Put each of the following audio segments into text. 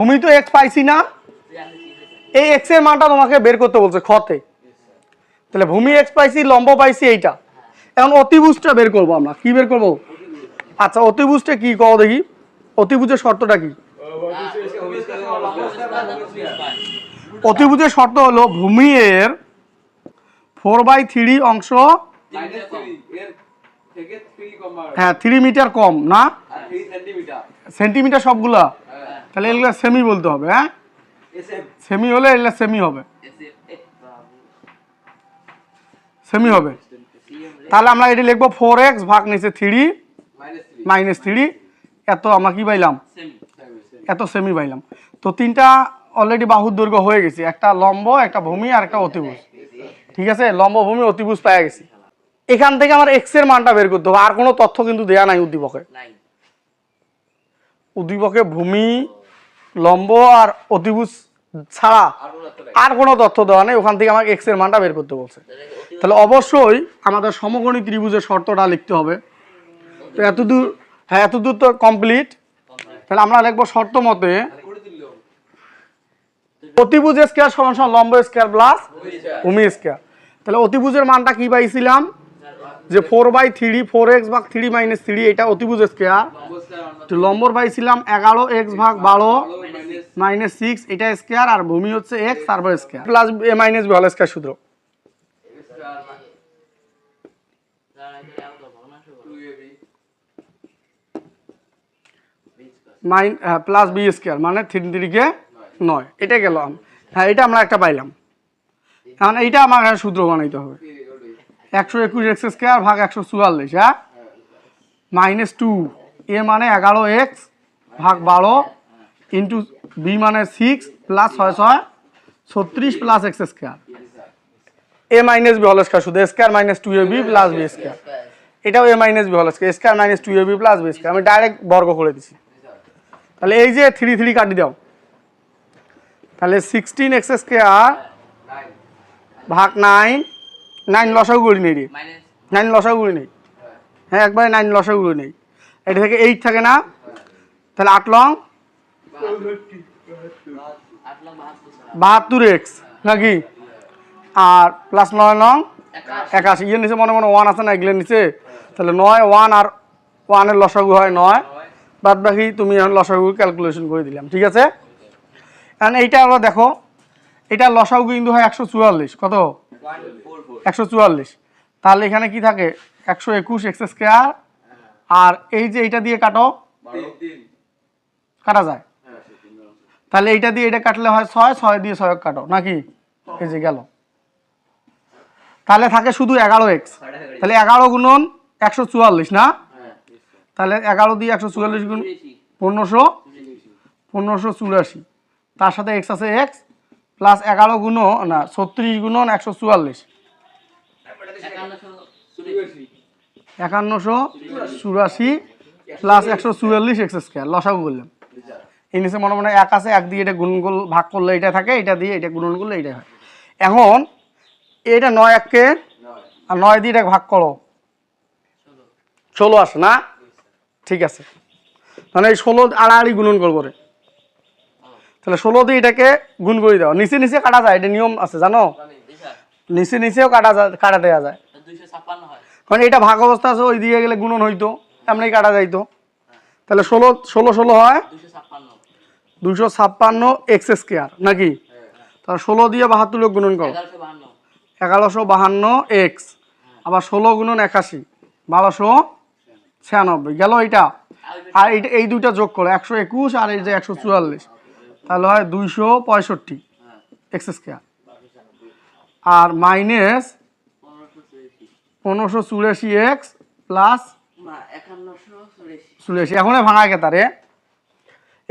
তুমি তো এক্স পাইছি না? এই এক্সের মানটা তোমাকে বের করতে বলছে খতে তাহলে ভূমি এক্স পাইছি লম্ব পাইছি এইটা। এখন অতিভুজটা বের করব আমরা। কি বের করব? আচ্ছা অতিভুজটা কি কও দেখি। অতিভুজের শর্তটা কি? অতিভুজের শর্ত হলো ভূমি এর ফোর বাই থ্রি অংশ হ্যাঁ থ্রি মিটার কম না? সেন্টিমিটার সবগুলা। তাহলে এগুলো সেমি বলতে হবে হ্যাঁ সেমি হলে এগুলো সেমি হবে সেমি হবে তাহলে আমরা এটি লিখব ফোর এক্স ভাগ নিচে থ্রি মাইনাস থ্রি এত আমরা কি পাইলাম এত সেমি পাইলাম তো তিনটা অলরেডি বাহুর দৈর্ঘ্য হয়ে গেছে একটা লম্ব একটা ভূমি আর একটা অতিভুজ ঠিক আছে লম্ব ভূমি অতিভুজ পাওয়া গেছি এখান থেকে আমার এক্সের মানটা বের করতে হবে আর কোনো তথ্য কিন্তু দেয়া নাই উদ্দীপকে উদ্দীপকে ভূমি লম্ব আর অতিভুজ ছাড়া আর কোনো তথ্য দেওয়া নেই। ওখান থেকে আমাকে এক্সের মানটা বের করতে বলছে। তাহলে অবশ্যই আমাদের সমকোণী ত্রিভুজের শর্তটা লিখতে হবে। তো এতদূর হ্যাঁ এতদূর তো কমপ্লিট তাহলে আমরা লিখব শর্ত মতে অতিভুজ স্কোয়ার সমান সমান লম্ব স্কোয়ার প্লাস ভূমি স্কোয়ার তাহলে অতিভুজের মানটা কি পাইছিলাম? যে four by three four x ভাগ থ্রি মাইনাস থ্রি এটা অতিভুজ স্কোয়ার। তো লম্বর পাইছিলাম এগারো এক্স ভাগ বারো মাইনাস সিক্স এটা স্কোয়ার আর ভূমি হচ্ছে এক্স তারপর square. Plus a minus b হল স্কোয়ার সূত্র। মাইন প্লাস বি স্কোয়ার মানে থ্রি থ্রিকে নয়। এটা গেলাম। হ্যাঁ এটা আমরা একটা পাইলাম। এখন এইটা আমার সূত্র বানাইতে হবে। একশো একুশ এক্স স্কোয়ার ভাগ একশো চুয়াল্লিশ হ্যাঁ? মাইনাস টু এ মানে এগারো এক্স ভাগ বারো ইন্টু বি মানে সিক্স প্লাস ছয় ছয় ছত্রিশ plus x square a minus b হল স্কোয়ার শুধু square minus two a b plus b square এটাও এ মাইনাস বি হল square square minus two a b plus b square আমি direct বর্গ করে দিছি। তাহলে এই যে থ্রি থ্রি কাটি দাও। তাহলে সিক্সটিন এক্স স্কোয়ার ভাগ নাইন নাইন লসাগু করি নেই রে। নাইন লসাগু করি নেই। হ্যাঁ একবারে নাইন লসাগু করি নেই। এটা থেকে এইট থাকে না? তাহলে আট লং? বাহাত্তর এক্স নাকি? আর প্লাস নয় লং? একাশি। ইয়ের নিচে মনে মনে ওয়ান আছে না এগুলোর নিচে? তাহলে নয় ওয়ান আর ওয়ানের লসাগু হয় নয়। বাদ বাকি তুমি এখন লসাগু ক্যালকুলেশন করে দিলাম ঠিক আছে? এখন এইটা আবার দেখো এটা লসাগু কিন্তু হয় একশো চুয়াল্লিশ কত? একশো চুয়াল্লিশ। তাহলে এখানে কি থাকে? একশো একুশ এক্স স্কোয়ার। আর এই যে এইটা দিয়ে কাটো, কাটা যায়। তাহলে এইটা দিয়ে এটা কাটলে হয় ছয় ছয় দিয়ে ছয় কাটো, নাকি? এই যে গেল। তাহলে থাকে শুধু এগারো এক্স। তাহলে এগারো গুণন একশো চুয়াল্লিশ, না? তাহলে এগারো দিয়ে একশো চুয়াল্লিশ গুণ পনেরোশো পনেরোশো চুরাশি। তার সাথে এক্স আছে এক্স প্লাস এগারো গুণ না, ছত্রিশ গুণন, একশো চুয়াল্লিশ। একান্নশো চুরাশি প্লাস একশো চুয়াল্লিশ এক্স স্কোয়ার, লসাগু করলাম। এই নিচে মনে মনে এক আছে, এক দিয়ে এটা গুণ করল, ভাগ করলে এটা থাকে, এটা দিয়ে এটা গুণন করলে এটা হয়। এখন, এটা নয় এককে আর নয় দিয়ে এটা ভাগ করো। ষোলো আসে না? ঠিক আছে। মানে এই ষোলো আড়াআড়ি গুণন করব রে। তাহলে ষোলো দিয়ে এটাকে গুণ করে দাও। নিচে নিচে কাটা যায় এটা নিয়ম আছে জানো? নিচে নিচেও কাটা যায় কাটা দেওয়া যায়। কারণ এটা ভাগ অবস্থা আছে ওই দিকে গেলে গুণন হইতো এমনি কাটা যাইতো। তাহলে ষোলো ষোলো ষোলো হয় দুশো ছাপ্পান্ন। এক্স স্কোয়ার নাকি? তাহলে ষোলো দিয়ে বাহাত্তর লোক গুণন করো। এগারোশো বাহান্ন। এক্স। আবার ষোলো গুণন একাশি বারোশো ছিয়ানব্বই গেল এইটা। আর এইটা এই দুইটা যোগ করো একশো একুশ আর এই যে একশো চুয়াল্লিশ। তাহলে হয় দুইশো পঁয়ষট্টি এক্স স্কোয়ার। আর মাইনাস পনেরোশো চুরাশি এক্স প্লাস চুরাশি। এখন ভাঙা কে তারে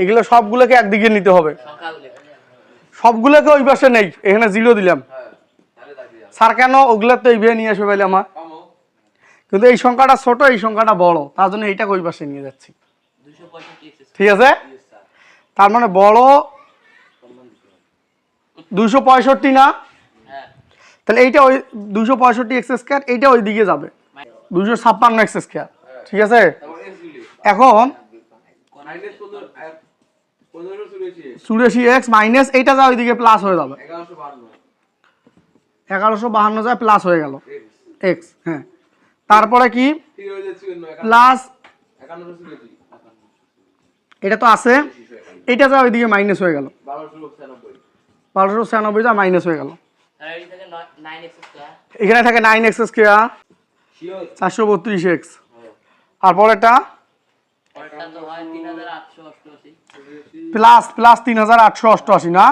এগুলো সবগুলোকে একদিকে নিতে হবে। সবগুলোকে ওই পাশে নেই এখানে জিরো দিলাম। স্যার কেন ওগুলো তো এইভাবে নিয়ে আসবে পাইলে আমার? কিন্তু এই সংখ্যাটা ছোট এই সংখ্যাটা বড় তার জন্য এইটাকে ওই পাশে নিয়ে যাচ্ছি। ঠিক আছে? তার মানে বড় দুইশো পঁয়ষট্টি না? তাহলে এইটা ওই দুইশো পঁয়ষট্টি এক্স স্কোয়ার এইটা ওই দিকে যাবে। দুইশো ছাপ্পান্ন এক্স স্কোয়ার ঠিক আছে? এখন চুরাশি এক্স মাইনাস এইটা যা ওইদিকে প্লাস হয়ে যাবে। এগারোশো বাহান্ন যায় প্লাস হয়ে গেল। এক্স হ্যাঁ। তারপরে কি? হয়ে প্লাস এটা তো আছে। এটা যা ওইদিকে মাইনাস হয়ে গেল। বারোশো ছিয়ানব্বই যা মাইনাস হয়ে গেল। আর স্কোয়ার এখানে থাকে নাইন এক্স স্কোয়ার চারশো বত্রিশ এক্স আর পরেরটা? এটা তো হয় আটশো অষ্টআশি। প্লাস প্লাস তিন হাজার আটশো অষ্টআশি না?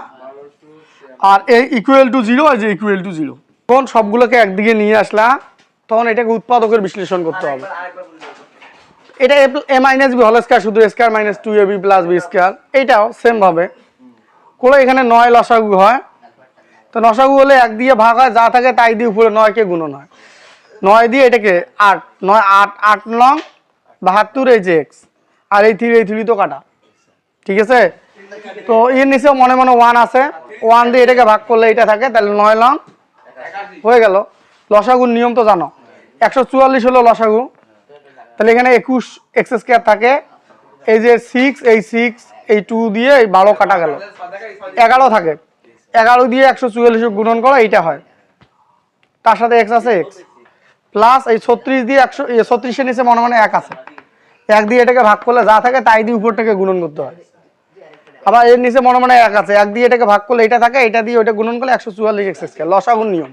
আর এই ইকুয়াল টু জিরো এই যে ইকুয়াল টু জিরো তখন সবগুলোকে একদিকে নিয়ে আসলা তখন এটাকে উৎপাদকের বিশ্লেষণ করতে হবে। এটা এ মাইনাস বি হল স্কয়ার শুধু square minus two a b plus b square এইটাও সেম ভাবে। করে এখানে নয় লসাগু হয়। তো লসাগু হলে এক দিয়ে ভাগ হয়, যা থাকে তাই দিয়ে উপরে নয়কে গুণন হয়। নয় দিয়ে এটাকে আট, নয় আট আট নং, বাহাত্তর এইচ এক্স আর এই থ্রি এই থ্রি তো কাটা। ঠিক আছে? তো এর নিচেও মনে মনে ওয়ান আছে। ওয়ান দিয়ে এটাকে ভাগ করলে এটা থাকে, তাহলে নয় লং হয়ে গেল। লসাগুর নিয়ম তো জানো। একশো চুয়াল্লিশ হলো লসাগু। তাহলে এখানে একুশ এক্স স্কোয়ার থাকে। এই যে সিক্স এই সিক্স এই টু দিয়ে এই বারো কাটা গেল। এগারো থাকে। এগারো দিয়ে একশো চুয়াল্লিশ গুণন করো, এইটা হয়। তার সাথে এক্স আছে এক্স প্লাস এই ছত্রিশ দিয়ে একশো ছত্রিশের নিচে মনে মনে এক আছে। এক দিয়ে এটাকে ভাগ করলে যা থাকে, তাই দিয়ে উপরটাকে গুণন করতে হয়। আবার এর নিচে মনে মনে এক আছে। এক দিয়ে এটাকে ভাগ করলে এটা থাকে এটা দিয়ে ওইটা গুণন করলে একশো চুয়াল্লিশ এক্স স্কোয়ার লসাগুর নিয়ম।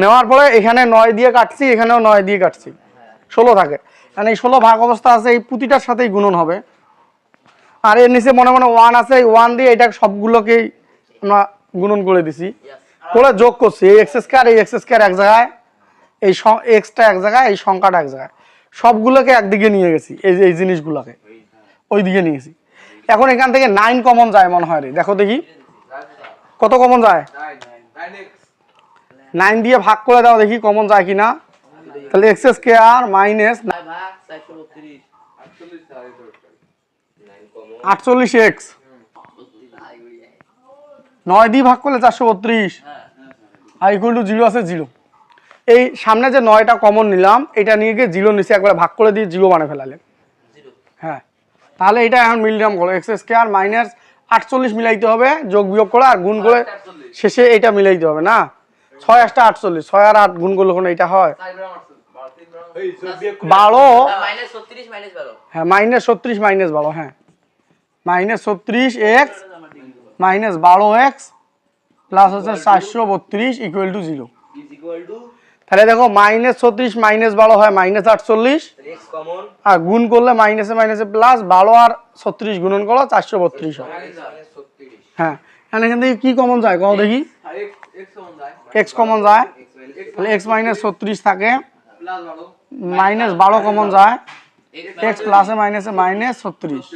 নেওয়ার পরে এখানে নয় দিয়ে কাটছি, এখানেও নয় দিয়ে কাটছি। ষোলো থাকে। মানে এই ষোলো ভাগ অবস্থা আছে এই প্রতিটার সাথেই গুণন হবে। আর এর নিচে মনে মনে ওয়ান আছে এই ওয়ান দিয়ে এটা সবগুলোকেই আমরা গুণন করে দিছি। করে যোগ করছি এই এক্স স্কোয়ার এই এক্স স্কোয়ার এক জায়গায় এই এক্সটা এক জায়গায় এই সংখ্যাটা এক জায়গায়। সবগুলোকে একদিকে নিয়ে গেছি এই যে এই জিনিসগুলোকে। ওই দিকে নিয়ে গেছি। এখন এখান থেকে নাইন কমন যায় মনে হয় রে। দেখো দেখি। কত কমন যায়? নাইন দিয়ে ভাগ করে দাও দেখি কমন যায় কিনা। তাহলে এক্স স্কোয়ার মাইনাস ছয় ভাগ চারশো বত্রিশ আটচল্লিশ এক্স নয় দিয়ে ভাগ করলে চারশো বত্রিশ। আর ইকুয়াল টু জিরো আছে জিরো এই সামনে যে নয়টা কমন নিলাম এটা নিয়ে গিয়ে জিরো নিচে একবার ভাগ করে দিয়ে জিরো বানিয়ে ফেলালে হ্যাঁ। তাহলে এটা এখন মিলিগ্রাম করো এক্স স্কোয়ার মাইনাস আটচল্লিশ মিলাইতে হবে যোগ বিয়োগ করে আর গুণ করে শেষে এটা মিলাইতে হবে না? ছয় আটটা আটচল্লিশ ছয় আর আট গুণ করলে কোনো এটা হয়? বারো। হ্যাঁ মাইনাস ছত্রিশ মাইনাস বারো হ্যাঁ। মাইনাস ছত্রিশ এক্স মাইনাস বারো এক্স প্লাস হচ্ছে চারশো বত্রিশ ইকুয়াল টু জিরো তাহলে দেখো মাইনাস ছত্রিশ মাইনাস বারো হয় মাইনাস আটচল্লিশ। আর গুণ করলে মাইনাসে মাইনাসে প্লাস বারো আর ছত্রিশ গুণন করো চারশো বত্রিশ হয়। হ্যাঁ এখন এখান থেকে কি কমন যায় কও দেখি? এক্স কমন যায়। তাহলে এক্স মাইনাস ছত্রিশ। থাকে। প্লাস মাইনাস বারো কমন যায় এক্স প্লাসে মাইনাসে মাইনাস ছত্রিশ।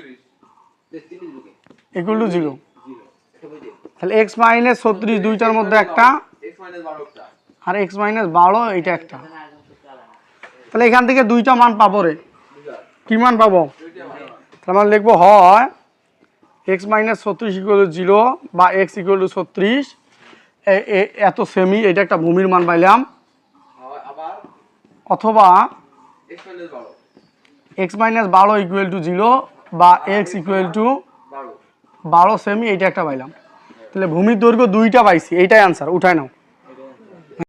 ইকুয়াল টু জিরো তাহলে এক্স মাইনাস ছত্রিশ দুইটার মধ্যে একটা, আর এক্স মাইনাস বারো এইটা একটা। তাহলে এখান থেকে দুইটা মান পাবো রে। কি মান পাবো? তাহলে আমরা লিখব হয় এক্স মাইনাস ছত্রিশ ইকুয়াল টু জিরো বা এক্স ইকুয়াল টু ছত্রিশ। এত সেমি এটা একটা ভূমির মান পাইলাম। অথবা এক্স মাইনাস বারো। ইকুয়াল টু জিরো বা এক্স ইকুয়াল টু বারো। বারো সেমি এইটা একটা পাইলাম। তাহলে ভূমির দৈর্ঘ্য দুইটা পাইছি এইটাই আনসার উঠায় নাও।